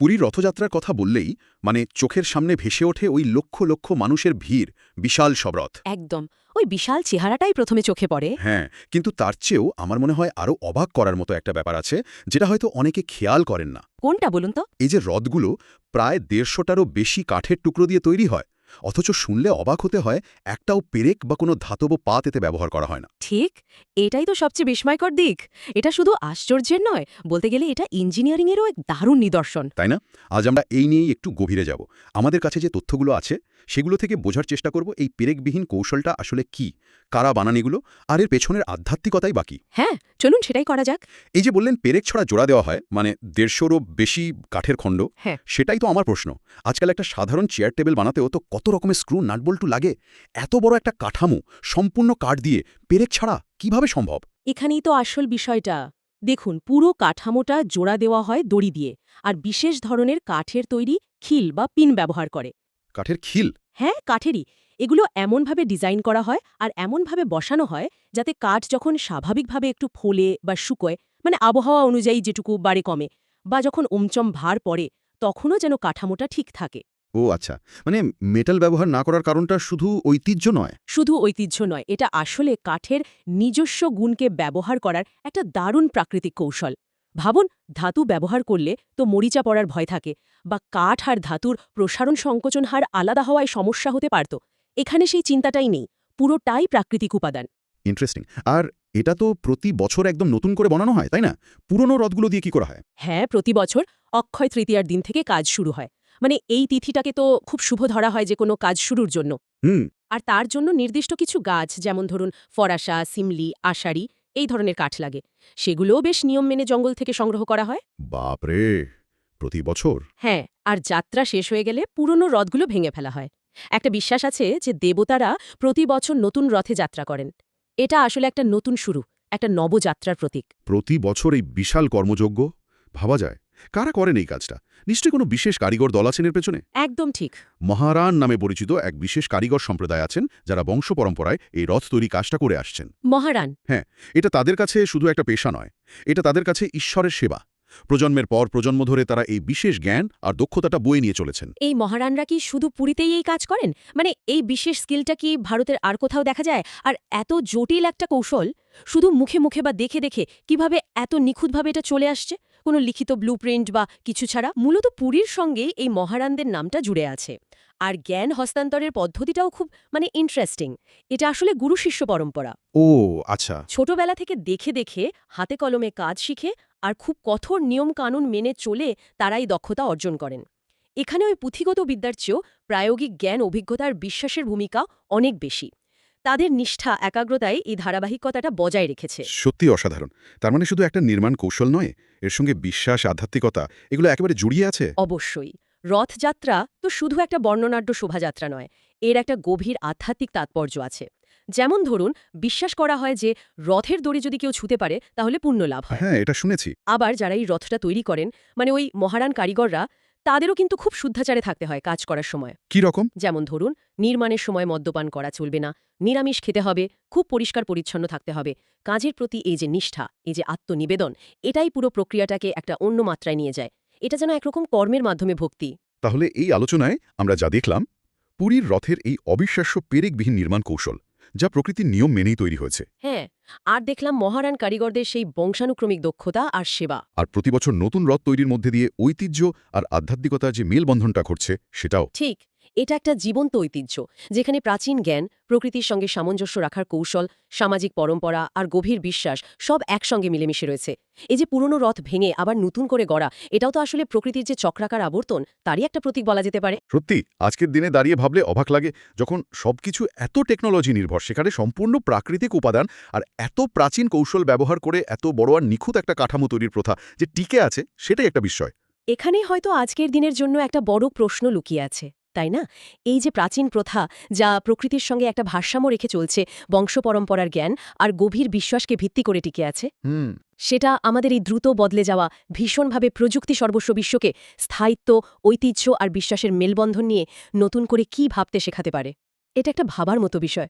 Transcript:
পুরীর রথযাত্রার কথা বললেই মানে চোখের সামনে ভেসে ওঠে ওই লক্ষ লক্ষ মানুষের ভিড় বিশাল সবরথ একদম। ওই বিশাল চেহারাটাই প্রথমে চোখে পড়ে। হ্যাঁ কিন্তু তার চেয়েও আমার মনে হয় আরও অবাক করার মতো একটা ব্যাপার আছে যেটা হয়তো অনেকে খেয়াল করেন না। কোনটা বলুন তো? এই যে রথগুলো প্রায় দেড়শোটারও বেশি কাঠের টুকরো দিয়ে তৈরি হয়। অথচ শুনলে অবাক হতে হয় একটাও পেরেক বা কোনো ধাতব পাত এতে ব্যবহার করা হয় না। ঠিক এটাই তো সবচেয়ে বিস্ময়কর দিক। এটা শুধু আশ্চর্যের নয় বলতে গেলে এটা ইঞ্জিনিয়ারিংয়েরও এক দারুণ নিদর্শন। তাই না? আজ আমরা এই নিয়েই একটু গভীরে যাব। আমাদের কাছে যে তথ্যগুলো আছে সেগুলো থেকে বোঝার চেষ্টা করব এই পেরেকবিহীন কৌশলটা আসলে কি কারা বানানিগুলো আর এর পেছনের আধ্যাত্মিকতাই বাকি হ্যাঁ চলুন সেটাই করা যাক। এই যে বললেন পেরেক ছড়া জোড়া দেওয়া হয় মানে দেড়শোরও বেশি কাঠের খণ্ড হ্যাঁ। সেটাই তো আমার প্রশ্ন। আজকাল একটা সাধারণ চেয়ার টেবিল বানাতেও তো কত রকমের স্ক্রু নাটবল্টু লাগে এত বড় একটা কাঠামো সম্পূর্ণ কাঠ দিয়ে পেরেক ছাড়া কীভাবে সম্ভব? এখানেই তো আসল বিষয়টা। দেখুন পুরো কাঠামোটা জোড়া দেওয়া হয় দড়ি দিয়ে আর বিশেষ ধরনের কাঠের তৈরি খিল বা পিন ব্যবহার করে। কাঠের খিল? হ্যাঁ কাঠেরই। এগুলো এমনভাবে ডিজাইন করা হয় আর এমনভাবে বসানো হয় যাতে কাঠ যখন স্বাভাবিকভাবে একটু ফোলে বা শুকোয় মানে আবহাওয়া অনুযায়ী যেটুকু বাড়ে কমে বা যখন ওমচম ভার পড়ে তখনও যেন কাঠামোটা ঠিক থাকে। ও আচ্ছা মানে মেটাল ব্যবহার না করার কারণটা শুধু ঐতিহ্য নয়? শুধু ঐতিহ্য নয় এটা আসলে কাঠের নিজস্ব গুণকে ব্যবহার করার একটা দারুণ প্রাকৃতিক কৌশল। ভাবুন ধাতু ব্যবহার করলে তো মরিচা পড়ার ভয় থাকে বা কাঠ আর ধাতুর প্রসারণ সংকোচন হার আলাদা হওয়ায় সমস্যা হতে পারত। এখানে সেই চিন্তাটাই নেই পুরোটাই প্রাকৃতিক উপাদান। ইন্টারেস্টিং আর এটা তো প্রতি বছর একদম নতুন করে বানানো হয় তাই না? পুরনো রথগুলো দিয়ে কি করা হয়? হ্যাঁ প্রতি বছর অক্ষয় তৃতীয়ার দিন থেকে কাজ শুরু হয়। মানে এই তিথিটাকে তো খুব শুভ ধরা হয় যে কোনো কাজ শুরুর জন্য। হুম। আর তার জন্য নির্দিষ্ট কিছু গাছ যেমন ধরুন ফরাসা সিমলি আষাঢ়ি এই ধরনের কাঠ লাগে। সেগুলোও বেশ নিয়ম মেনে জঙ্গল থেকে সংগ্রহ করা হয়। বাপরে! প্রতি বছর? হ্যাঁ আর যাত্রা শেষ হয়ে গেলে পুরনো রথগুলো ভেঙে ফেলা হয়। একটা বিশ্বাস আছে যে দেবতারা প্রতি বছর নতুন রথে যাত্রা করেন। এটা আসলে একটা নতুন শুরু একটা নবযাত্রার প্রতীক। প্রতি বছর এই বিশাল কর্মযোগ্য ভাবা যায়। কারা করেন এই কাজটা? নিশ্চয়ই কোনো বিশেষ কারিগর দল আছেন এর পেছনে? একদম ঠিক। মহারান নামে পরিচিত এক বিশেষ কারিগর সম্প্রদায় আছেন যারা বংশ পরম্পরায় এই রথ তৈরি কাজটা করে আসছেন। মহারান। হ্যাঁ এটা তাদের কাছে শুধু একটা পেশা নয় এটা তাদের কাছে ঈশ্বরের সেবা। প্রজন্মের পর প্রজন্ম ধরে তারা এই বিশেষ জ্ঞান আর দক্ষতাটা বয়ে নিয়ে চলেছেন। এই মহারানরা কি শুধু পুরীতেই এই কাজ করেন? মানে এই বিশেষ স্কিলটা কি ভারতের আর কোথাও দেখা যায়? আর এত জটিল একটা কৌশল শুধু মুখে মুখে বা দেখে দেখে কীভাবে এত নিখুঁতভাবে এটা চলে আসছে? কোনো লিখিত ব্লুপ্রিন্ট বা কিছু ছাড়া মূলত পুরীর সঙ্গে এই মহারানদের নামটা জুড়ে আছে। আর জ্ঞান হস্তান্তরের পদ্ধতিটাও খুব মানে ইন্টারেস্টিং এটা আসলে গুরু শিষ্য পরম্পরা। ও আচ্ছা। ছোটবেলা থেকে দেখে দেখে হাতে কলমে কাজ শিখে আর খুব কঠোর নিয়মকানুন মেনে চলে তারাই দক্ষতা অর্জন করেন। এখানে ওই পুঁথিগত বিদ্যার চেয়েও প্রায়োগিক জ্ঞান অভিজ্ঞতার বিশ্বাসের ভূমিকা অনেক বেশি। তাদের নিষ্ঠা একাগ্রতায় এই ধারাবাহিকতাটা বজায় রেখেছে। সত্যি অসাধারণ। তার মানে শুধু একটা নির্মাণ কৌশল নয় এর সঙ্গে বিশ্বাস আধ্যাত্মিকতা এগুলো একেবারে জড়িয়ে আছে? অবশ্যই। রথযাত্রা তো শুধু একটা বর্ণনাঢ্য শোভাযাত্রা নয় এর একটা গভীর আধ্যাত্মিক তাৎপর্য আছে। যেমন ধরুন বিশ্বাস করা হয় যে রথের দড়ি যদি কেউ ছুতে পারে তাহলে পুণ্য লাভ হয়। হ্যাঁ এটা শুনেছি। আবার যারা এই রথটা তৈরি করেন মানে ওই মহারান কারিগররা তাদেরও কিন্তু খুব শুদ্ধাচারে থাকতে হয় কাজ করার সময়। কি রকম? যেমন ধরুন নির্মাণের সময় মদ্যপান করা চলবে না নিরামিষ খেতে হবে খুব পরিষ্কার পরিচ্ছন্ন থাকতে হবে। কাজের প্রতি এই যে নিষ্ঠা এই যে আত্মনিবেদন এটাই পুরো প্রক্রিয়াটাকে একটা অন্য মাত্রায় নিয়ে যায়। এটা যেন একরকম কর্মের মাধ্যমে ভক্তি। তাহলে এই আলোচনায় আমরা যা দেখলাম পুরীর রথের এই অবিশ্বাস্য পেরেকবিহীন নির্মাণ কৌশল। যা প্রকৃতির নিয়ম মেনেই তৈরি হয়েছে। হ্যাঁ আর দেখলাম মহারান কারিগরদের সেই বংশানুক্রমিক দক্ষতা আর সেবা। আর প্রতিবছর নতুন রথ তৈরির মধ্যে দিয়ে ঐতিহ্য আর আধ্যাত্মিকতার যে মেলবন্ধনটা ঘটছে সেটাও। ঠিক এটা একটা জীবন্ত ঐতিহ্য যেখানে প্রাচীন জ্ঞান প্রকৃতির সঙ্গে সামঞ্জস্য রাখার কৌশল সামাজিক পরম্পরা আর গভীর বিশ্বাস সব একসঙ্গে মিলেমিশে রয়েছে। এই যে পুরনো রথ ভেঙে আবার নতুন করে গড়া এটাও তো আসলে প্রকৃতির যে চক্রাকার আবর্তন তারই একটা প্রতীক বলা যেতে পারে। সত্যি আজকের দিনে দাঁড়িয়ে ভাবলে অবাক লাগে যখন সবকিছু এত টেকনোলজি নির্ভর সেখানে সম্পূর্ণ প্রাকৃতিক উপাদান আর এত প্রাচীন কৌশল ব্যবহার করে এত বড় আর নিখুঁত একটা কাঠামো তৈরির প্রথা যে টিকে আছে সেটাই একটা বিষয় এখানেই হয়তো আজকের দিনের জন্য একটা বড় প্রশ্ন লুকিয়ে আছে। তাই না? এই যে প্রাচীন প্রথা যা প্রকৃতির সঙ্গে একটা ভারসাম্য রেখে চলছে বংশ পরম্পরার জ্ঞান আর গভীর বিশ্বাসকে ভিত্তি করে টিকে আছে সেটা আমাদের এই দ্রুত বদলে যাওয়া ভীষণভাবে প্রযুক্তি সর্বস্ব বিশ্বকে স্থায়িত্ব ঐতিহ্য আর বিশ্বাসের মেলবন্ধন নিয়ে নতুন করে কি ভাবতে শেখাতে পারে? এটা একটা ভাবার মতো বিষয়।